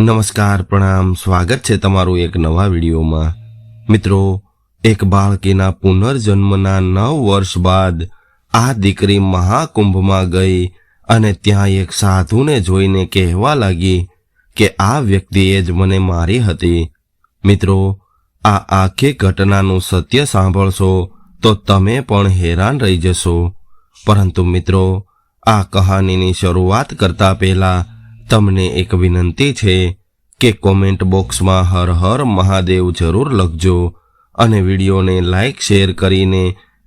નમસ્કાર, પ્રણામ, સ્વાગત છે તમારું એક નવા વિડીયોમાં. મિત્રો, એક બાળકીના પુનર્જન્મના નવ વર્ષ બાદ આ દીકરી મહાકુંભમાં ગઈ અને ત્યાં એક સાધુને જોઈને કહેવા લાગી કે આ વ્યક્તિએ જ મને મારી હતી. મિત્રો, આ આખી ઘટનાનું સત્ય સાંભળશો તો તમે પણ હેરાન રહી જશો. પરંતુ મિત્રો, આ કહાનીની શરૂઆત કરતા પહેલા તમને એક વિનંતી છે કે કોમેન્ટ બોક્સમાં હર હર મહાદેવ જરૂર લખજો અને વિડીયોને લાઈક, શેર કરીને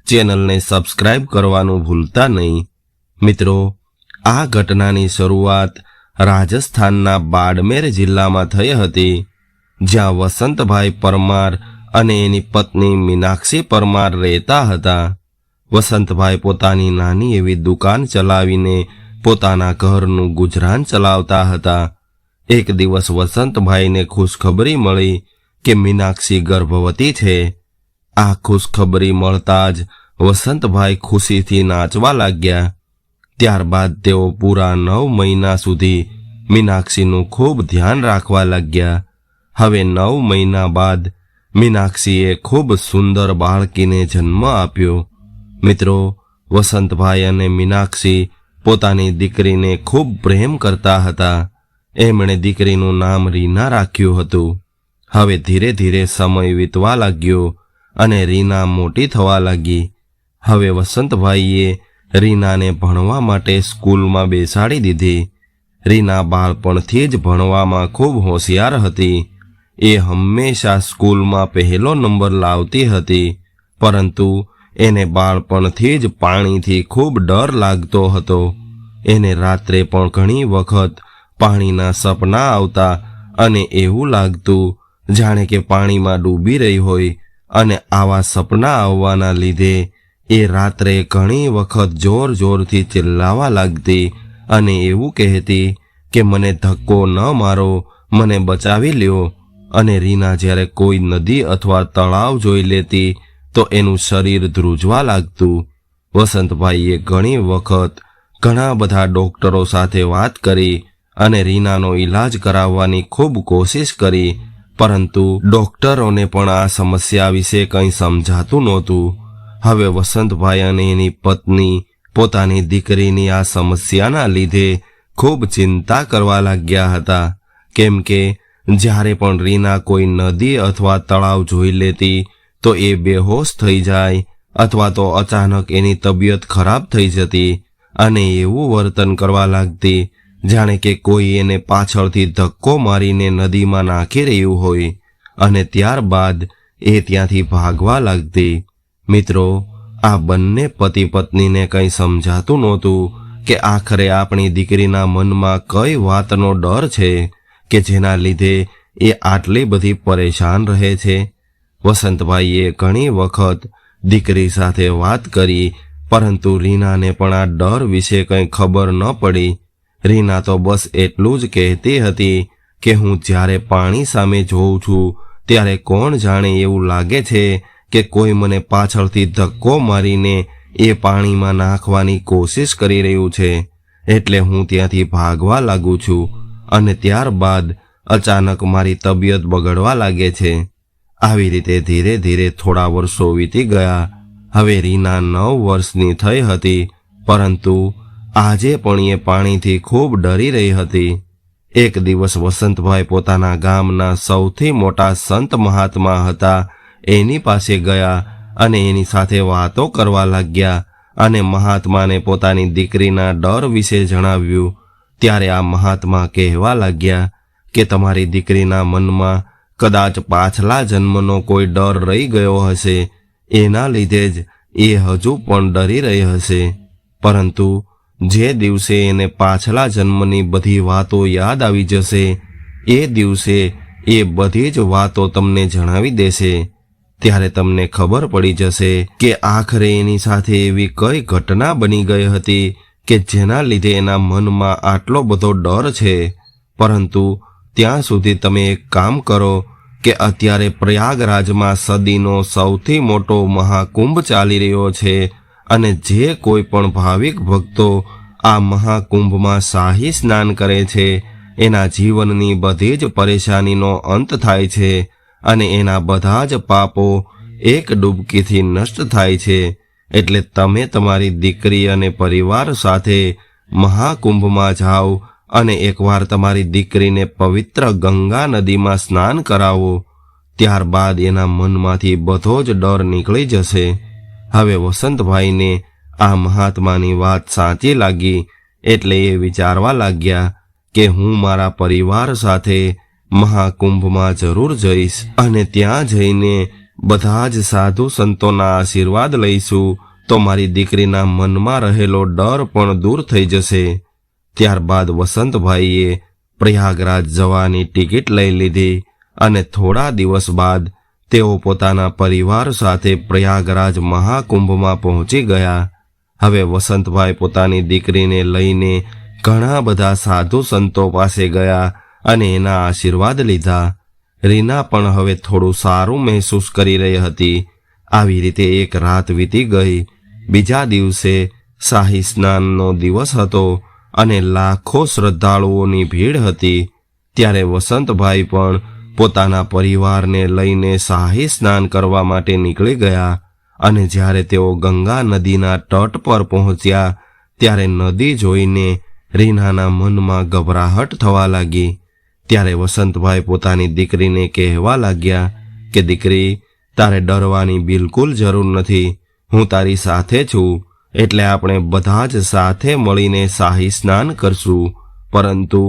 ચેનલને સબસ્ક્રાઇબ કરવાનું ભૂલતા નહીં. મિત્રો, આ ઘટનાની શરૂઆત રાજસ્થાનના બાડમેર જિલ્લામાં થઈ હતી, જ્યાં વસંતભાઈ પરમાર અને એની પત્ની મીનાક્ષી પરમાર રહેતા હતા. વસંતભાઈ પોતાની નાની એવી દુકાન ચલાવીને પોતાના ઘરનું ગુજરાન ચલાવતા હતા. એક દિવસ વસંતભાઈને ખુશખબરી મળી કે મીનાક્ષી ગર્ભવતી છે. આ ખુશખબરી મળતા જ વસંતભાઈ ખુશીથી નાચવા લાગ્યા. ત્યારબાદ તેઓ પૂરા નવ મહિના સુધી મીનાક્ષીનું ખૂબ ધ્યાન રાખવા લાગ્યા. હવે નવ મહિના બાદ મીનાક્ષીએ ખૂબ સુંદર બાળકીને જન્મ આપ્યો. મિત્રો, વસંતભાઈ અને મીનાક્ષી પોતાની દીકરીને ખૂબ પ્રેમ કરતા હતા. એમણે દીકરીનું નામ રીના રાખ્યું હતું. હવે ધીરે ધીરે સમય વીતવા લાગ્યો અને રીના મોટી થવા લાગી. હવે વસંતભાઈએ રીનાને ભણવા માટે સ્કૂલમાં બેસાડી દીધી. રીના બાળપણથી જ ભણવામાં ખૂબ હોશિયાર હતી. એ હંમેશા સ્કૂલમાં પહેલો નંબર લાવતી હતી. પરંતુ એને બાળપણથી જ પાણીથી ખૂબ ડર લાગતો હતો. એને રાત્રે પણ ઘણી વખત પાણીના સપના આવતા અને એવું લાગતું, જાણે કે પાણીમાં ડૂબી રહી હોય અને આવા સપના આવવાના લીધે એ રાત્રે ઘણી વખત જોર જોરથી ચિલ્લાવા લાગતી અને એવું કહેતી કે, મને ધક્કો ન મારો, મને બચાવી લ્યો. અને રીના જ્યારે કોઈ નદી અથવા તળાવ જોઈ લેતી તો એનું શરીર ધ્રુજવા લાગતું. વસંતભાઈએ ઘણી વખત ઘણા બધા ડોક્ટરો સાથે વાત કરી અને રીનાનો ઈલાજ કરાવવાની ખૂબ કોશિશ કરી, પરંતુ ડોક્ટરોને પણ આ સમસ્યા વિશે કંઈ સમજાતું નહોતું. હવે વસંતભાઈ અને એની પત્ની પોતાની દીકરીની આ સમસ્યાના લીધે ખૂબ ચિંતા કરવા લાગ્યા હતા. કેમ કે જ્યારે પણ રીના કોઈ નદી અથવા તળાવ જોઈ લેતી તો એ બેહોશ થઈ જાય, અથવા તો અચાનક એની તબિયત ખરાબ થઈ જતી અને એવું વર્તન કરવા લાગતી, જાણે કે કોઈ એને પાછળથી ધક્કો મારીને નદીમાં નાખી રહ્યું હોય અને ત્યારબાદ એ ત્યાંથી ભાગવા લાગતી. મિત્રો, આ બંને પતિ પત્નીને કંઈ સમજાતું નહોતું કે આખરે આપણી દીકરીના મનમાં કઈ વાતનો ડર છે કે જેના લીધે એ આટલી બધી પરેશાન રહે છે. વસંતભાઈએ ઘણી વખત દીકરી સાથે વાત કરી, પરંતુ રીનાને પણ આ ડર વિશે કંઈ ખબર ન પડી. રીના તો બસ એટલું જ કહેતી હતી કે હું જ્યારે પાણી સામે જોઉં છું, ત્યારે કોણ જાણે એવું લાગે છે કે કોઈ મને પાછળથી ધક્કો મારીને એ પાણીમાં નાખવાની કોશિશ કરી રહ્યું છે. એટલે હું ત્યાંથી ભાગવા લાગું છું અને ત્યારબાદ અચાનક મારી તબિયત બગડવા લાગે છે. આવી રીતે ધીરે ધીરે થોડા વર્ષો વીતી ગયા. હવે રીના નવ વર્ષની થઈ હતી, પરંતુ આજે પણ એ પાણીથી ખૂબ ડરી રહી હતી. એક દિવસ વસંતભાઈ પોતાના ગામના સૌથી મોટા સંત મહાત્મા હતા. એની પાસે ગયા અને એની સાથે વાતો કરવા લાગ્યા અને મહાત્માને પોતાની દીકરીના ડર વિશે જણાવ્યું. ત્યારે આ મહાત્મા કહેવા લાગ્યા કે તમારી દીકરીના મનમાં કદાચ પાછલા જન્મનો કોઈ ડર રહી ગયો હશે. એના લીધે જ એ હજુ પણ ડરી રહી હશે. પરંતુ જે દિવસે એને પાછલા જન્મની બધી વાતો યાદ આવી જશે, એ દિવસે એ બધી જ વાતો તમને જણાવી દેશે. ત્યારે તમને ખબર પડી જશે કે આખરે એની સાથે એવી કઈ ઘટના બની ગઈ હતી કે જેના લીધે એના મનમાં આટલો બધો ડર છે. પરંતુ ત્યાં સુધી તમે એક કામ કરો કે અત્યારે પ્રયાગરાજમાં સદીનો સૌથી મોટો મહાકુંભ ચાલી રહ્યો છે અને જે કોઈ પણ ભાવિક ભક્તો આ મહાકુંભમાં શાહી સ્નાન કરે છે, એના જીવનની બધી જ પરેશાનીનો અંત થાય છે અને એના બધા જ પાપો એક ડૂબકીથી નષ્ટ થાય છે. એટલે તમે તમારી દીકરી અને પરિવાર સાથે મહાકુંભમાં જાઓ અને એકવાર તમારી દીકરીને પવિત્ર ગંગા નદીમાં સ્નાન કરાવો, ત્યારબાદ એના મનમાંથી બધો જ ડર નીકળી જશે. હવે વસંતભાઈને આ મહાત્માની વાત સાચી લાગી એટલે એ વિચારવા લાગ્યા કે હું મારા પરિવાર સાથે મહાકુંભમાં જરૂર જઈશ અને ત્યાં જઈને બધા જ સાધુ સંતોના આશીર્વાદ લઈશું તો મારી દીકરીના મનમાં રહેલો ડર પણ દૂર થઈ જશે. ત્યારબાદ વસંતભાઈએ પ્રયાગરાજ જવાની ટિકિટ લઈ લીધી અને થોડા દિવસ બાદ તેઓ પોતાના પરિવાર સાથે પ્રયાગરાજ મહાકુંભમાં પહોંચી ગયા. હવે વસંતભાઈ પોતાની દીકરીને લઈને ઘણા બધા સાધુ સંતો પાસે ગયા અને એના આશીર્વાદ લીધા. રીના પણ હવે થોડું સારું મહેસૂસ કરી રહી હતી. આવી રીતે એક રાત વીતી ગઈ. બીજા દિવસે શાહી સ્નાનનો દિવસ હતો. અને લાખો શ્રદ્ધાળુઓની ભીડ હતી. ત્યારે વસંતભાઈ પણ પોતાના પરિવારને લઈને શાહી સ્નાન કરવા માટે નીકળી ગયા અને જ્યારે તેઓ ગંગા નદીના તટ પર પહોંચ્યા, ત્યારે નદી જોઈને રીનાના મનમાં ગભરાહટ થવા લાગી. ત્યારે વસંતભાઈ પોતાની દીકરીને કહેવા લાગ્યા કે, દીકરી, તારે ડરવાની બિલકુલ જરૂર નથી. હું તારી સાથે છું. એટલે આપણે બધા જ સાથે મળીને શાહી સ્નાન કરશું. પરંતુ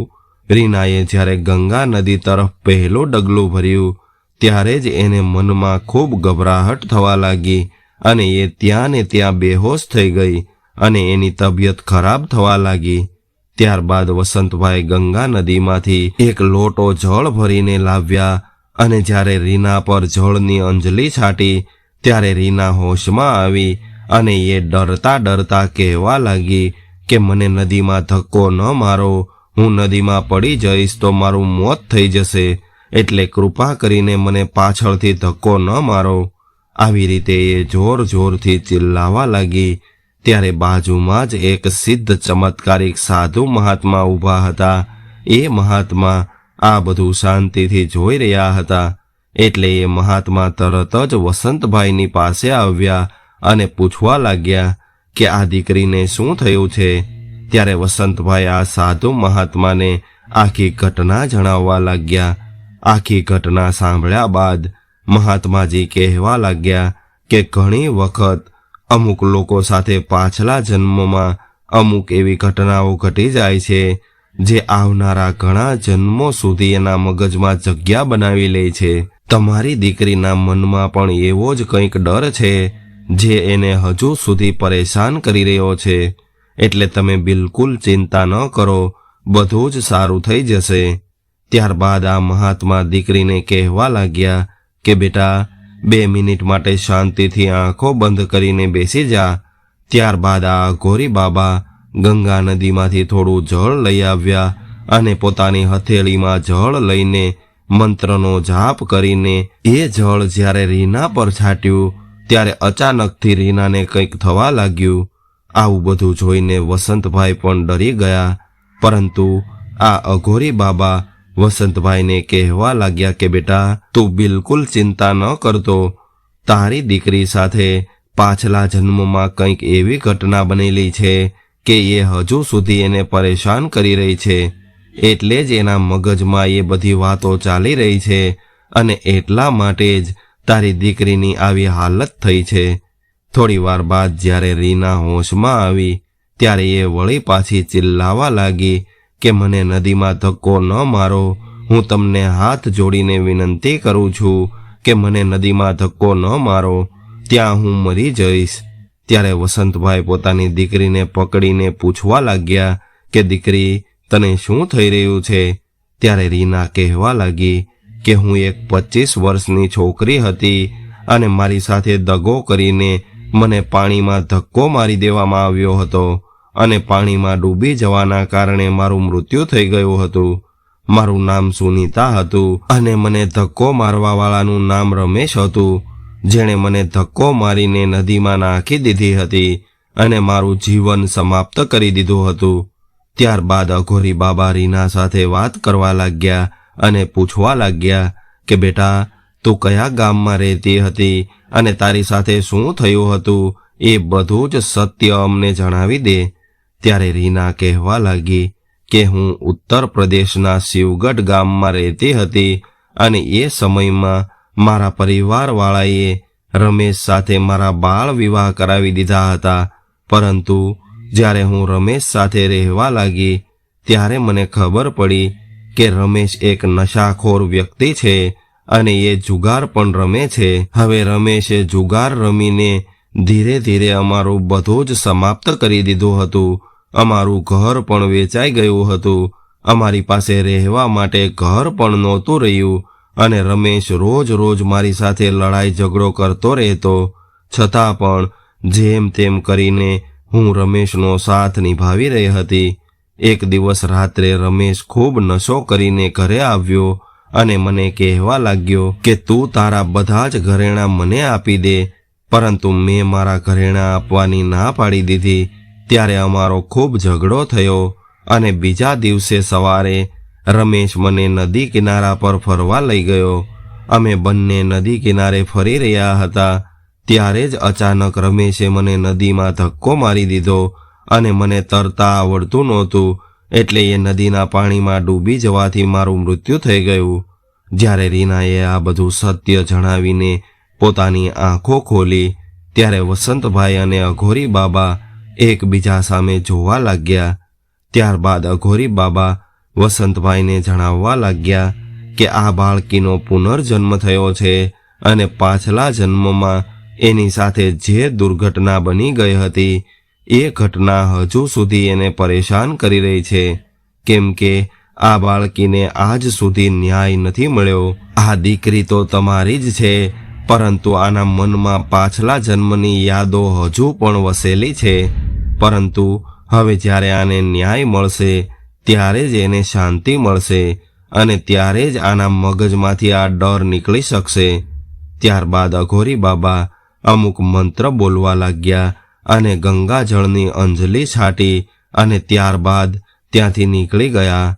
રીનાએ જ્યારે ગંગા નદી તરફ પહેલું ડગલું ભર્યું, ત્યારે જ એને મનમાં ખૂબ ગભરાહટ થવા લાગી અને એ ત્યાં ને ત્યાં બેહોશ થઈ ગઈ અને એની તબિયત ખરાબ થવા લાગી. ત્યારબાદ વસંતભાઈ ગંગા નદીમાંથી એક લોટો જળ ભરીને લાવ્યા અને જ્યારે રીના પર જળની અંજલિ છાંટી, ત્યારે રીના હોશમાં આવી અને એ ડરતા ડરતા કહેવા લાગી કે મને નદીમાં ધક્કો ન મારો, હું નદીમાં પડી જઈશ તો મારું મોત થઈ જશે. એટલે કૃપા કરીને મને પાછળથી ધક્કો ન મારો. આવી રીતે એ જોર જોરથી ચિલ્લાવા લાગી. ત્યારે બાજુમાં જ એક સિદ્ધ ચમત્કારિક સાધુ મહાત્મા ઊભા હતા. એ મહાત્મા આ બધું શાંતિથી જોઈ રહ્યા હતા. એટલે એ મહાત્મા તરત જ વસંતભાઈની પાસે આવ્યા અને પૂછવા લાગ્યા કે આ દીકરીને શું થયું છે? ત્યારે વસંતભાઈ આ સાધુ મહાત્માને આખી ઘટના જણાવવા લાગ્યા. આખી ઘટના સાંભળ્યા બાદ મહાત્માજી કહેવા લાગ્યા કે ઘણી વખત અમુક લોકો સાથે પાછલા જન્મમાં અમુક એવી ઘટનાઓ ઘટી જાય છે, જે આવનારા ઘણા જન્મો સુધી એના મગજમાં જગ્યા બનાવી લે છે. તમારી દીકરીના મનમાં પણ એવો જ કંઈક ડર છે જે એને હજુ સુધી પરેશાન કરી રહ્યો છે. એટલે તમે બિલકુલ ચિંતા ન કરો, બધું જ સારું થઈ જશે. ત્યારબાદ આ મહાત્મા દીકરીને કહેવા લાગ્યા કે, બેટા, બે મિનિટ માટે શાંતિથી આંખો બંધ કરીને બેસી જા. ત્યારબાદ આ ઘોરી બાબા ગંગા નદીમાંથી થોડું જળ લઈ આવ્યા અને પોતાની હથેળીમાં જળ લઈને મંત્રનો જાપ કરીને એ જળ જ્યારે રીના પર છાંટ્યું ત્યારે અચાનકથી રીનાને કંઈક થવા લાગ્યું. આવું બધું જોઈને વસંતભાઈ પણ ડરી ગયા. પરંતુ આ અઘોરી બાબા વસંતભાઈને કહેવા લાગ્યા કે, બેટા, તું બિલકુલ ચિંતા ન કરતો. તારી દીકરી સાથે પાછલા જન્મમાં કંઈક એવી ઘટના બનેલી છે કે એ હજુ સુધી એને પરેશાન કરી રહી છે. એટલે જ એના મગજમાં એ બધી વાતો ચાલી રહી છે અને એટલા માટે જ તારી દીકરીની આવી હાલત થઈ છે. થોડી વાર બાદ જ્યારે રીના હોશમાં આવી, ત્યારે એ વળી પાછી ચિલ્લાવા લાગી કે મને નદીમાં ધક્કો ન મારો. હું તમને હાથ જોડીને વિનંતી કરું છું કે મને નદીમાં ધક્કો ન મારો. ત્યાં હું મરી જઈશ. ત્યારે વસંતભાઈ પોતાની દીકરીને પકડીને પૂછવા લાગ્યા કે, દીકરી, તને શું થઈ રહ્યું છે? ત્યારે રીના કહેવા લાગી કે હું એક પચીસ વર્ષની છોકરી હતી અને મારી સાથે દગો કરીને મને પાણીમાં ધક્કો મારી દેવામાં આવ્યો હતો અને પાણીમાં ડૂબી જવાના કારણે મારું મૃત્યુ થઈ ગયું હતું. મારું નામ સુનીતા હતું અને મને ધક્કો મારવાવાળાનું નામ રમેશ હતું, જેણે મને ધક્કો મારીને નદીમાં નાખી દીધી હતી અને મારું જીવન સમાપ્ત કરી દીધું હતું. ત્યારબાદ અઘોરી બાબા રીના સાથે વાત કરવા લાગ્યા અને પૂછવા લાગ્યા કે, બેટા, તું કયા ગામમાં રહેતી હતી અને તારી સાથે શું થયું હતું? એ બધું જ સત્ય અમને જણાવી દે. ત્યારે રીના કહેવા લાગી કે, હું ઉત્તર પ્રદેશના શિવગઢ ગામમાં રહેતી હતી અને એ સમયમાં મારા પરિવારવાળાએ રમેશ સાથે મારા બાળ વિવાહ કરાવી દીધા હતા. પરંતુ જ્યારે હું રમેશ સાથે રહેવા લાગી, ત્યારે મને ખબર પડી કે રમેશ એક નશાખોર વ્યક્તિ છે અને એ જુગાર પણ રમે છે. હવે રમેશે જુગાર રમીને ધીરે ધીરે અમારું બધું જ સમાપ્ત કરી દીધું હતું. અમારું ઘર પણ વેચાઈ ગયું હતું. અમારી પાસે રહેવા માટે ઘર પણ નહોતું રહ્યું અને રમેશ રોજ રોજ મારી સાથે લડાઈ ઝઘડો કરતો રહેતો. છતાં પણ જેમ તેમ કરીને હું રમેશનો સાથ નિભાવી રહી હતી. એક દિવસ રાત્રે રમેશ ખૂબ નશો કરીને ઘરે આવ્યો અને મને કહેવા લાગ્યો કે તું તારા બધા જ ઘરેણાં મને આપી દે, પરંતુ મેં મારા ઘરેણાં આપવાની ના પાડી દીધી. ત્યારે અમારો ખૂબ ઝઘડો થયો અને બીજા દિવસે સવારે રમેશ મને નદી કિનારા પર ફરવા લઈ ગયો. અમે બંને નદી કિનારે ફરી રહ્યા હતા. ત્યારે જ અચાનક રમેશે મને નદીમાં ધક્કો મારી દીધો અને મને તરતા આવડતું નહોતું, એટલે એ નદીના પાણીમાં ડૂબી જવાથી મારું મૃત્યુ થઈ ગયું. જ્યારે રીનાએ આ બધું સત્ય જણાવીને પોતાની આંખો ખોલી, ત્યારે વસંતભાઈ અને અઘોરી બાબા એકબીજા સામે જોવા લાગ્યા. ત્યારબાદ અઘોરી બાબા વસંતભાઈને જણાવવા લાગ્યા કે આ બાળકીનો પુનર્જન્મ થયો છે અને પાછલા જન્મમાં એની સાથે જે દુર્ઘટના બની ગઈ હતી એ ઘટના હજુ સુધી એને પરેશાન કરી રહી છે. કેમ કે આ બાળકીને આજ સુધી ન્યાય નથી મળ્યો. આ દીકરી તો તમારી જ છે, પરંતુ આના મનમાં પાછલા જન્મની યાદો હજુ પણ વસેલી છે. પરંતુ હવે જ્યારે આને ન્યાય મળશે, ત્યારે જ એને શાંતિ મળશે અને ત્યારે જ આના મગજમાંથી આ ડર નીકળી શકશે. ત્યારબાદ અઘોરી બાબા અમુક મંત્ર બોલવા લાગ્યા અને ગંગાજળની અંજલિ છાટી અને ત્યારબાદ ત્યાંથી નીકળી ગયા.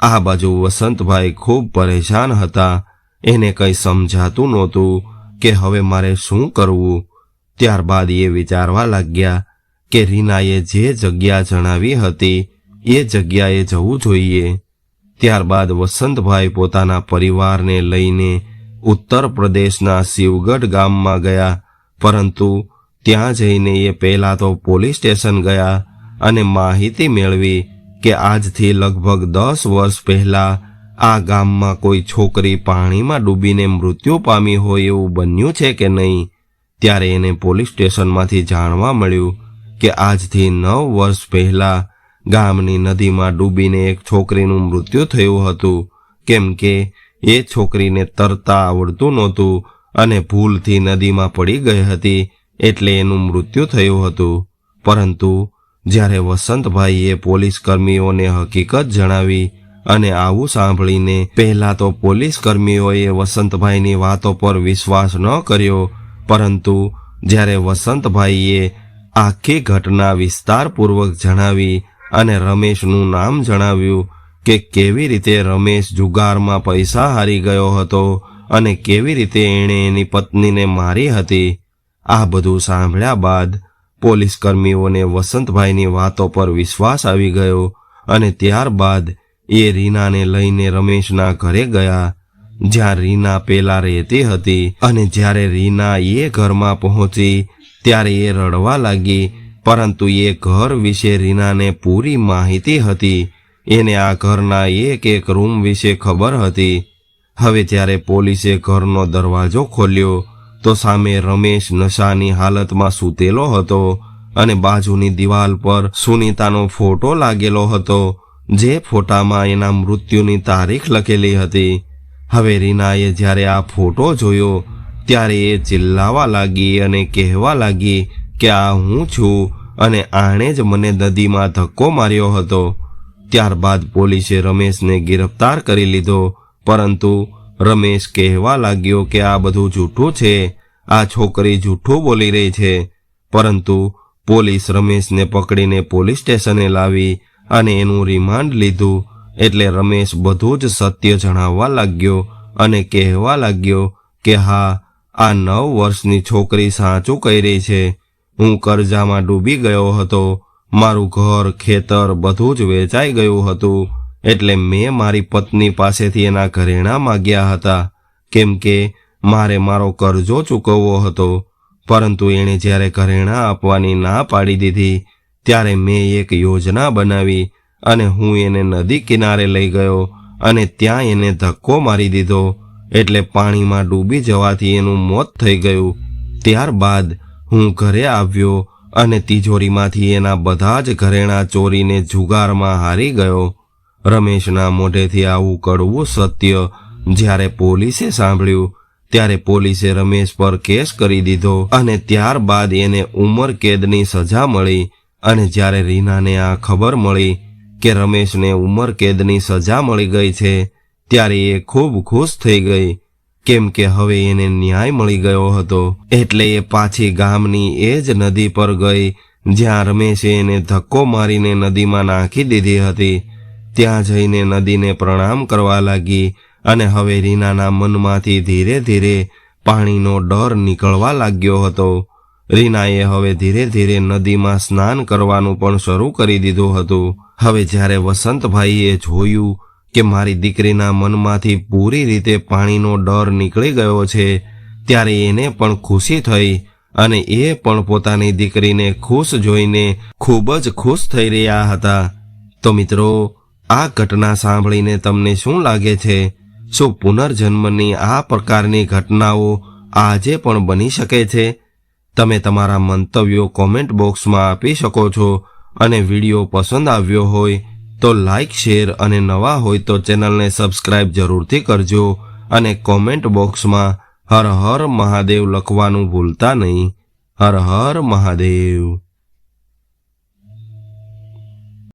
આ બાજુ વસંતભાઈ ખૂબ પરેશાન હતા. એને કંઈ સમજાતું નહોતું કે હવે મારે શું કરવું. ત્યારબાદ એ વિચારવા લાગ્યા કે રીનાએ જે જગ્યા જણાવી હતી, એ જગ્યાએ જવું જોઈએ. ત્યારબાદ વસંતભાઈ પોતાના પરિવારને લઈને ઉત્તર પ્રદેશના શિવગઢ ગામમાં ગયા, પરંતુ ત્યાં જઈને એ પહેલા તો પોલીસ સ્ટેશન ગયા અને માહિતી મેળવી કે આજથી લગભગ દસ વર્ષ પહેલા આ ગામમાં કોઈ છોકરી પાણીમાં ડૂબીને મૃત્યુ પામી હોય એવું બન્યું છે કે નહીં, ત્યારે એને પોલીસ સ્ટેશનમાંથી જાણવા મળ્યું કે આજથી નવ વર્ષ પહેલા ગામની નદીમાં ડૂબીને એક છોકરીનું મૃત્યુ થયું હતું. કેમ કે એ છોકરીને તરતા આવડતું નહોતું અને ભૂલથી નદીમાં પડી ગઈ હતી એટલે એનું મૃત્યુ થયું હતું. પરંતુ જ્યારે વસંતભાઈએ પોલીસ કર્મીઓને હકીકત જણાવી અને આવું સાંભળીને પહેલા તો પોલીસ કર્મીઓએ વસંતભાઈની વાતો પર વિશ્વાસ ન કર્યો, પરંતુ જ્યારે વસંતભાઈએ આખી ઘટના વિસ્તારપૂર્વક જણાવી અને રમેશનું નામ જણાવ્યું કે કેવી રીતે રમેશ જુગારમાં પૈસા હારી ગયો હતો અને કેવી રીતે એણે એની પત્નીને મારી હતી આ બધું સાંભળ્યા બાદ પોલીસ કર્મીઓને વસંતભાઈની વાતો પર વિશ્વાસ આવી ગયો અને ત્યારબાદ એ રીનાને લઈને રમેશના ઘરે ગયા. જ્યાં રીના પેલા રહેતી હતી અને જ્યારે રીના એ ઘરમાં પહોંચી, ત્યારે એ રડવા લાગી, પરંતુ એ ઘર વિશે રીનાને પૂરી માહિતી હતી. એને આ ઘરના એક એક રૂમ વિશે ખબર હતી. હવે જ્યારે પોલીસે ઘરનો દરવાજો ખોલ્યો તો સામે રમેશ નશાની હાલતમાં સૂતેલો હતો અને બાજુની દિવાલ પર સુનીતાનો ફોટો લાગેલો હતો, જે ફોટામાં એના મૃત્યુની તારીખ લખેલી હતી. હવે રીનાએ જ્યારે આ ફોટો જોયો, ત્યારે એ ચિલ્લાવા લાગી અને કહેવા લાગી કે આ હું છું અને આણે જ મને દદીમાં ધક્કો માર્યો હતો. ત્યારબાદ પોલીસે રમેશને ગિરફ્તાર કરી લીધો, પરંતુ રમેશ કહેવા લાગ્યો કે આ બધું જૂઠું છે. આ છોકરી જૂઠું બોલી રહી છે. પરંતુ પોલીસ રમેશને પકડીને પોલીસ સ્ટેશને લાવી અને એનું રિમાન્ડ લીધું. એટલે રમેશ બધું જ સત્ય જણાવવા લાગ્યો અને કહેવા લાગ્યો કે હા, આ નવ વર્ષની છોકરી સાચું કહી રહી છે. હું કરજામાં ડૂબી ગયો હતો. મારું ઘર, ખેતર બધું જ વેચાઈ ગયું હતું. એટલે મેં મારી પત્ની પાસેથી એના ઘરેણાં માગ્યા હતા. કેમ કે મારે મારો કરજો ચૂકવવો હતો. પરંતુ એણે જ્યારે ઘરેણાં આપવાની ના પાડી દીધી, ત્યારે મેં એક યોજના બનાવી અને હું એને નદી કિનારે લઈ ગયો અને ત્યાં એને ધક્કો મારી દીધો. એટલે પાણીમાં ડૂબી જવાથી એનું મોત થઈ ગયું. ત્યારબાદ હું ઘરે આવ્યો અને તિજોરીમાંથી એના બધા જ ઘરેણાં ચોરીને જુગારમાં હારી ગયો. રમેશના મોઢેથી આવું કડવું સત્ય જ્યારે પોલીસે સાંભળ્યું ત્યારે પોલીસે રમેશ પર કેસ કરી દીધો અને ત્યારબાદ એને ઉંમર કેદની સજા મળી અને જ્યારે રીનાને આ ખબર મળી કે રમેશને ઉંમર કેદની સજા મળી ગઈ છે, ત્યારે એ ખૂબ ખુશ થઈ ગઈ કેમ કે હવે એને ન્યાય મળી ગયો હતો. એટલે એ પાછી ગામની એ જ નદી પર ગઈ જ્યાં રમેશે એને ધક્કો મારીને નદીમાં નાખી દીધી હતી. ત્યાં જઈને નદીને પ્રણામ કરવા લાગી અને હવે રીનાના મનમાંથી ધીરે ધીરે પાણીનો ડર નીકળવા લાગ્યો હતો. રીનાએ હવે ધીરે ધીરે નદીમાં સ્નાન કરવાનું પણ શરૂ કરી દીધું હતું. હવે જ્યારે વસંતભાઈએ જોયું કે મારી દીકરીના મનમાંથી પૂરી રીતે પાણીનો ડર નીકળી ગયો છે, ત્યારે એને પણ ખુશી થઈ અને એ પણ પોતાની દીકરીને ખુશ જોઈને ખૂબ જ ખુશ થઈ રહ્યા હતા. તો મિત્રો, આ ઘટના સાંભળીને તમને શું લાગે છે? શું પુનર્જન્મની આ પ્રકારની ઘટનાઓ આજે પણ બની શકે છે. તમે તમારા મંતવ્યો કોમેન્ટ બોક્સમાં આપી શકો છો અને વીડિયો પસંદ આવ્યો હોય તો લાઈક, શેર અને નવા હોય તો ચેનલને સબસ્ક્રાઇબ જરૂરથી કરજો અને કોમેન્ટ બોક્સમાં હર હર મહાદેવ લખવાનું ભૂલતા નહીં. હર હર મહાદેવ.